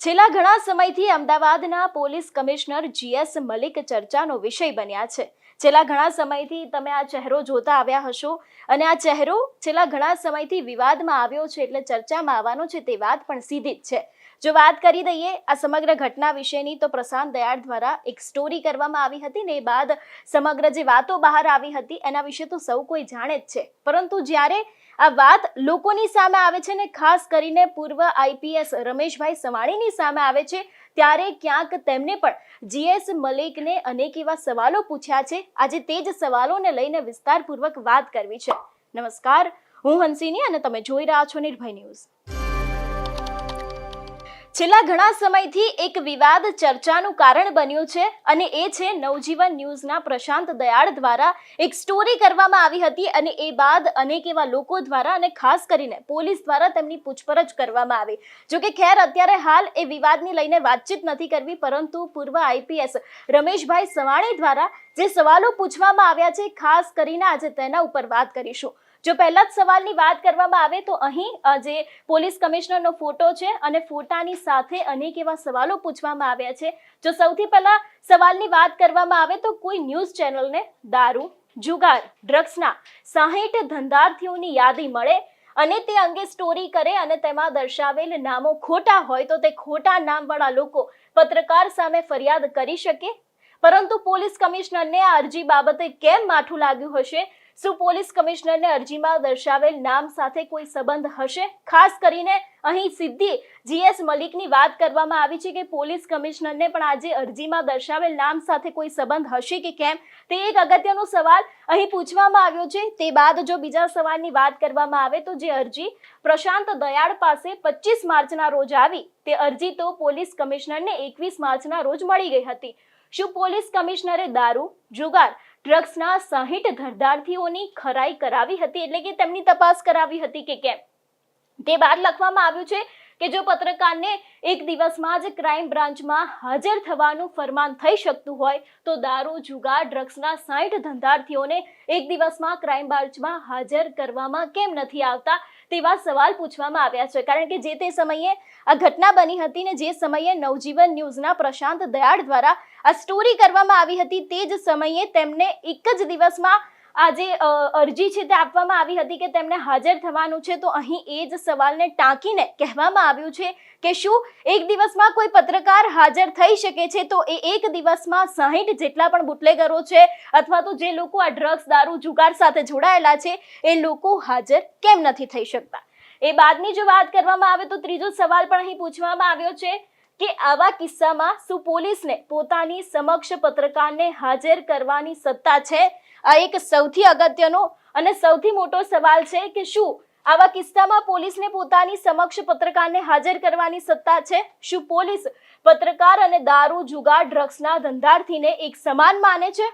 છેલ્લા ઘણા સમયથી અમદાવાદના પોલીસ કમિશનર જીએસ મલિક ચર્ચાનો વિષય બન્યા છે. છેલ્લા ઘણા સમયથી તમે આ ચહેરો જોતા આવ્યા હશો અને આ ચહેરો છેલ્લા ઘણા સમયથી વિવાદમાં આવ્યો છે એટલે ચર્ચામાં આવવાનો છે તે વાત પણ સીધી જ છે. જો વાત કરી દઈએ, આ સમગ્ર ઘટના વિશેની તો પ્રશાંત દયાળ દ્વારા એક સ્ટોરી કરવામાં આવી હતી ને એ બાદ સમગ્ર જે વાતો બહાર આવી હતી એના વિશે તો સૌ કોઈ જાણે જ છે. પરંતુ જ્યારે આ વાત લોકોની સામે આવે છે ને ખાસ કરીને પૂર્વ આઈપીએસ રમેશભાઈ સવાણીની સામે આવે છે, ત્યારે ક્યાંક તેમને પણ જીએસ મલિકને અનેક એવા સવાલો પૂછ્યા છે. આજે તે જ સવાલોને લઈને વિસ્તારપૂર્વક વાત કરવી છે. નમસ્કાર, હું હંસિની અને તમે જોઈ રહ્યા છો નિર્ભય ન્યૂઝ. છેલ્લા ઘણા સમયથી એક વિવાદ ચર્ચાનું કારણ બન્યું છે અને એ છે નવજીવન ન્યૂઝના પ્રશાંત દયાળ દ્વારા એક સ્ટોરી કરવામાં આવી હતી અને એ બાદ અનેક એવા લોકો દ્વારા અને ખાસ કરીને પોલીસ દ્વારા તેમની પૂછપરછ કરવામાં આવી. જોકે ખેર, અત્યારે હાલ એ વિવાદને લઈને વાતચીત નથી કરવી, પરંતુ પૂર્વ આઈપીએસ રમેશભાઈ સવાણી દ્વારા જે સવાલો પૂછવામાં આવ્યા છે, ખાસ કરીને આજે તેના ઉપર વાત કરીશું. જો પહેલા જ સવાલની વાત કરવામાં આવે તો અહીં જે પોલીસ કમિશનરનો ફોટો છે અને ફોટાની સાથે અનેક એવા સવાલો પૂછવામાં આવ્યા છે. જો સૌથી પહેલા સવાલની વાત કરવામાં આવે તો કોઈ ન્યૂઝ ચેનલને દારૂ, જુગાર, ડ્રગ્સના સાહીઠ ધંધાર્થીઓની યાદી મળે અને તે અંગે સ્ટોરી કરે અને તેમાં દર્શાવેલ નામો ખોટા હોય તો તે ખોટા નામવાળા લોકો પત્રકાર સામે ફરિયાદ કરી શકે. પરંતુ પોલીસ કમિશનરને આ અરજી બાબતે કેમ માઠું લાગ્યું હશે? શું પોલીસ કમિશનરને અરજીમાં દર્શાવેલ નામ સાથે કોઈ સંબંધ હશે? ખાસ કરીને અહીં સીધી જીએસ મલિકની વાત કરવામાં આવી છે કે પોલીસ કમિશનરને પણ આજે અરજીમાં દર્શાવેલ નામ સાથે કોઈ સંબંધ હશે કે કેમ? તે એક અગત્યનો સવાલ અહીં પૂછવામાં આવ્યો છે. તે બાદ જો બીજા સવાલની વાત કરવામાં આવે તો જે અરજી પ્રશાંત દયાળ પાસે પચીસ માર્ચના રોજ આવી. તે અરજી તો પોલીસ કમિશનરને એકવીસ માર્ચના રોજ મળી ગઈ હતી. શું પોલીસ કમિશનરે દારૂ, જુગાર ડ્રગ્સના સાહીઠ ધરદાર્થીઓની ખરાઈ કરાવી હતી એટલે કે તેમની તપાસ કરાવી હતી કે કેમ. તે બાદ લખવામાં આવ્યું છે કે જો પત્રકારને એક દિવસમાં જ ક્રાઇમ બ્રાન્ચમાં હાજર થવાનું ફરમાન થઈ શકતું હોય, તો દારૂ, જુગાર, ડ્રગ્સના સાઠ ધંધાર્થીઓને એક દિવસમાં ક્રાઇમ બ્રાન્ચમાં હાજર કરવામાં કેમ નથી આવતા? તેવા સવાલ પૂછવામાં આવ્યા છે. કારણ કે જે તે સમયે આ ઘટના બની હતી ને જે સમયે નવજીવન ન્યૂઝના પ્રશાંત દયાળ દ્વારા આ સ્ટોરી કરવામાં આવી હતી, તે જ સમયે તેમને એક જ દિવસમાં આ જે અરજી છે તે આપવામાં આવી હતી કે તેમને હાજર થવાનું છે, તો અહીં એ જ સવાલને ટાંકીને કહેવામાં આવ્યું છે કે શું એક દિવસમાં કોઈ પત્રકાર હાજર થઈ શકે છે? તો એ એક દિવસમાં સાહીઠ જેટલા પણ બુટલેગરો છે, અથવા તો જે લોકો આ ડ્રગ્સ, દારૂ, જુગાર સાથે જોડાયેલા છે, એ લોકો હાજર કેમ નથી થઈ શકતા? એ બાદની જો વાત કરવામાં આવે તો ત્રીજો સવાલ પણ અહીં પૂછવામાં આવ્યો છે. કે આવા કિસ્સામાં શું પોલીસને પોતાની સમક્ષ પત્રકારને હાજર કરવાની સત્તા છે? આ એક સૌથી અગત્યનો અને સૌથી મોટો સવાલ છે કે શું આવા કિસ્સામાં પોલીસને પોતાની સમક્ષ પત્રકારને હાજર કરવાની સત્તા છે? શું પોલીસ પત્રકાર અને દારૂ, જુગાર, ડ્રગ્સના ધંધાર્થીને એક સમાન માને છે?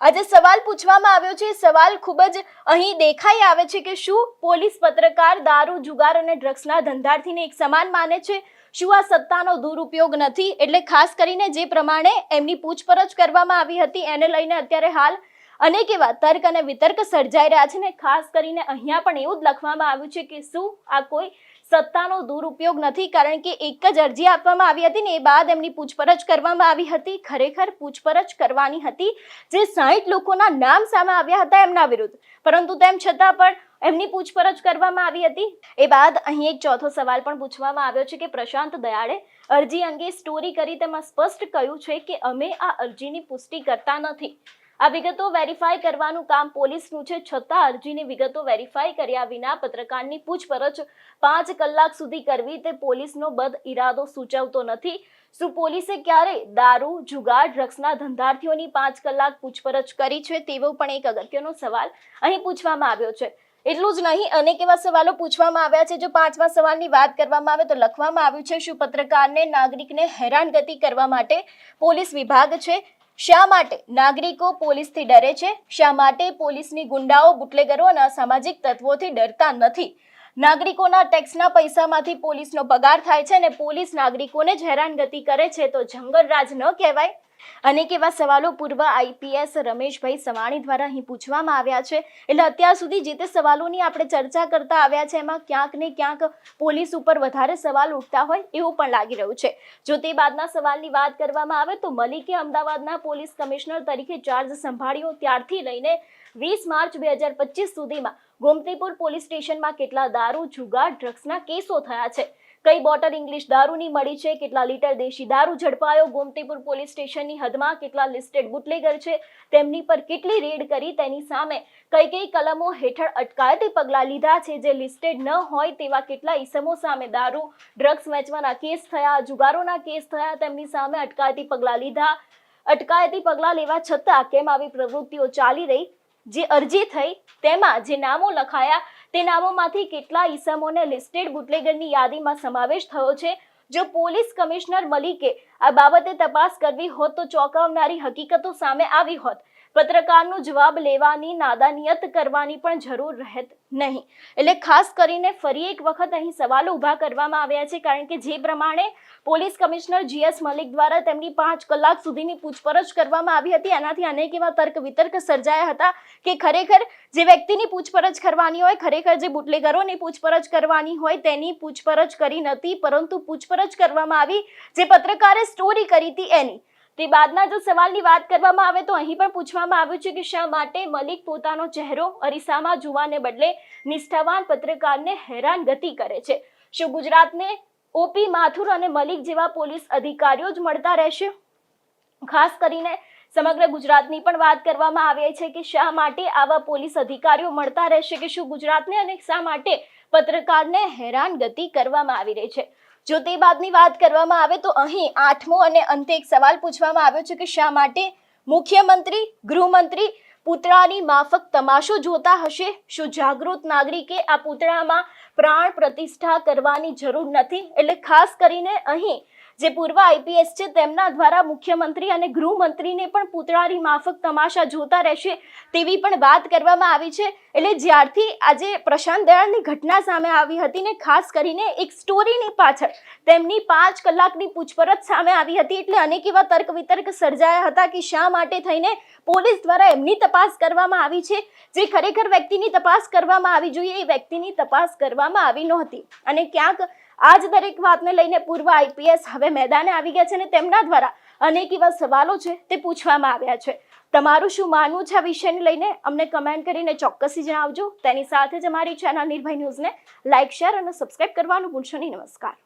આજે સવાલ પૂછવામાં આવ્યો છે. સવાલ ખૂબ જ અહીં દેખાઈ આવે છે કે શું પોલીસ પત્રકાર, દારૂ, જુગાર અને ડ્રગ્સના ધંધાર્થીને એક સમાન માને છે? શું આ સત્તાનો દુરુપયોગ નથી? એટલે ખાસ કરીને જે પ્રમાણે એમની પૂછપરછ કરવામાં આવી હતી, એને લઈને અત્યારે હાલ અનેક એવા તર્ક અને વિતર્ક સર્જાઈ રહ્યા છે ને ખાસ કરીને અહીંયા પણ એવું જ લખવામાં આવ્યું છે કે શું આ કોઈ સત્તાનો દુરુપયોગ નથી કારણ કે એક જ અરજી આપવામાં આવી હતી ને એ બાદ એમની પૂછપરછ કરવામાં આવી હતી. ખરેખર પૂછપરછ કરવાની હતી જે સાહીઠ લોકોના નામ સામે આવ્યા હતા એમના વિરુદ્ધ. પરંતુ તેમ છતાં પણ એમની પૂછપરછ કરવામાં આવી હતી. એ બાદ અહીં એક ચોથો સવાલ પણ પૂછવામાં આવ્યો છે કે પ્રશાંત દયાળે અરજી અંગે સ્ટોરી કરી તેમાં સ્પષ્ટ કહ્યું છે કે અમે આ અરજીની પુષ્ટિ કરતા નથી. આ વિગતો વેરીફાઈ કરવાનું કામ પોલીસનું છે. છતાં અરજીની વિગતો વેરીફાઈ કર્યા વિના પત્રકારની પૂછપરછ પાંચ કલાક સુધી કરવી તે પોલીસનો બદ ઇરાદો સૂચવતો નથી. શું પોલીસે ક્યારે દારૂ જુગાર ડ્રગ્સના ધંધાર્થીઓની પાંચ કલાક પૂછપરછ કરી છે તેવો પણ એક અગત્યનો સવાલ અહીં પૂછવામાં આવ્યો છે. એટલું જ નહીં, અનેક એવા સવાલો પૂછવામાં આવ્યા છે. જો પાંચમા સવાલની વાત કરવામાં આવે તો લખવામાં આવ્યું છે, શું પત્રકારને, નાગરિકને હેરાનગતિ કરવા માટે પોલીસ વિભાગ છે? શા માટે નાગરિકો પોલીસથી ડરે છે? શા માટે પોલીસની ગુંડાઓ બુટલેગરો અને અસામાજિક તત્વોથી ડરતા નથી? નાગરિકોના ટેક્સના પૈસામાંથી પોલીસનો પગાર થાય છે અને પોલીસ નાગરિકોને જ હેરાનગતિ કરે છે, તો જંગલરાજ ન કહેવાય? અનેક એવા સવાલો પૂર્વ આઈપીએસ રમેશભાઈ સવાણી દ્વારા અહીં પૂછવામાં આવ્યા છે. એટલે અત્યાર સુધી જે તે સવાલોની આપણે ચર્ચા કરતા આવ્યા છે, એમાં ક્યાંક ને ક્યાંક પોલીસ ઉપર વધારે સવાલ ઉઠતા હોય એવું પણ લાગી રહ્યું છે. જો તે બાદના સવાલની વાત કરવામાં આવે તો મલિકે અમદાવાદના પોલીસ કમિશનર તરીકે ચાર્જ સંભાળ્યો ત્યારથી લઈને વીસ માર્ચ બે હજાર પચીસ સુધીમાં ગોમતીપુર પોલીસ સ્ટેશનમાં કેટલા દારૂ, જુગાર, ડ્રગ્સના કેસો થયા છે. કઈ બોટલ ઇંગ્લિશ દારૂની મળી છે, કેટલા લીટર દેશી દારૂ ઝડપાયો, ગોમતીપુર પોલીસ સ્ટેશનની હદમાં કેટલા લિસ્ટેડ બુટલેગર છે, તેમની પર કેટલી રેડ કરી, તેની સામે કઈ કઈ કલમો હેઠળ અટકાયતી પગલાં લીધા છે, જે લિસ્ટેડ ન હોય તેવા કેટલા ઈસમો સામે દારૂ ડ્રગ્સ વેચવાના કેસ થયા, જુગારોના કેસ થયા, તેમની સામે અટકાયતી પગલાં લીધા. અટકાયતી પગલાં લેવા છતાં કેમ આવી પ્રવૃત્તિઓ ચાલી રહી? જે અરજી થઈ તેમાં જે નામો લખાયા તે નામોમાંથી કેટલા ઈસમોને લિસ્ટેડ બુટલેગરની યાદીમાં સમાવેશ થયો છે? જો પોલીસ કમિશનર મલિકે આ બાબતે તપાસ કરવી હોત તો ચોંકાવનારી હકીકતો સામે આવી હોત. પત્રકારનો જવાબ લેવાની, નાદાનિયત કરવાની પણ જરૂર રહેત નહીં. એટલે ખાસ કરીને ફરી એક વખત અહીં સવાલો ઊભા કરવામાં આવ્યા છે, કારણ કે જે પ્રમાણે પોલીસ કમિશનર જીએસ મલિક દ્વારા તેમની પાંચ કલાક સુધીની પૂછપરછ કરવામાં આવી હતી, એનાથી અનેક એવા તર્ક વિતર્ક સર્જાયા હતા કે ખરેખર જે વ્યક્તિની પૂછપરછ કરવાની હોય, ખરેખર જે બુટલેગરોની પૂછપરછ કરવાની હોય, તેની પૂછપરછ કરી નથી, પરંતુ પૂછપરછ કરવામાં આવી, જે પત્રકારે સ્ટોરી કરી હતી એની. તે બાદના જો સવાલની વાત કરવામાં આવે તો અહીં પણ પૂછવામાં આવ્યું છે કે શા માટે મલિક પોતાનો ચહેરો અરીસામાં જોવાને બદલે નિષ્ઠાવાન પત્રકારને હેરાનગતિ કરે છે? શું ગુજરાતને ઓપી માથુર અને મલિક જેવા પોલીસ અધિકારીઓ જ મળતા રહેશે? ખાસ કરીને સમગ્ર ગુજરાતની પણ વાત કરવામાં આવે છે કે શા માટે આવા પોલીસ અધિકારીઓ મળતા રહેશે કે શું ગુજરાતને અને શા માટે પત્રકારને હેરાનગતિ કરવામાં આવી રહી છે? જો તે બાબતની વાત કરવામાં આવે તો અહીં આઠમો અને અંતે એક સવાલ પૂછવામાં આવ્યો છે કે શા માટે મુખ્યમંત્રી, ગૃહમંત્રી પૂતળાની માફક તમાશો જોતા હશે? શું જાગૃત નાગરિકે આ પૂતળામાં પ્રાણ પ્રતિષ્ઠા કરવાની જરૂર નથી? એટલે ખાસ કરીને અહીં જે પૂર્વ આઈપીએસ છે, તેમના દ્વારા મુખ્યમંત્રી અને ગૃહમંત્રીને પણ પૂતળાની માફક તમાશા જોતા રહેશે તેવી પણ વાત કરવામાં આવી છે. એટલે જ્યારથી આજે પ્રશાંત દયાળની ઘટના સામે આવી હતી ને ખાસ કરીને એક સ્ટોરીની પાછળ તેમની પાંચ કલાકની પૂછપરછ સામે આવી હતી એટલે અનેક એવા તર્ક વિતર્ક સર્જાયા હતા કે શા માટે થઈને પોલીસ દ્વારા એમની તપાસ કરવામાં આવી છે. જે ખરેખર વ્યક્તિની તપાસ કરવામાં આવી જોઈએ, એ વ્યક્તિની તપાસ કરવામાં આવી નહોતી. અને ક્યાંક આ જ દરેક વાતને લઈને પૂર્વ આઈપીએસ હવે મેદાને આવી ગયા છે અને તેમના દ્વારા અનેક એવા સવાલો છે તે પૂછવામાં આવ્યા છે. તમારું શું માનવું છે આ વિષયને લઈને? અમને કમેન્ટ કરીને ચોક્કસથી જણાવજો. તેની સાથે જ અમારી ચેનલ નિર્ભય ન્યૂઝને લાઇક શેર અને સબસ્ક્રાઇબ કરવાનું ભૂલશો નહીં. નમસ્કાર.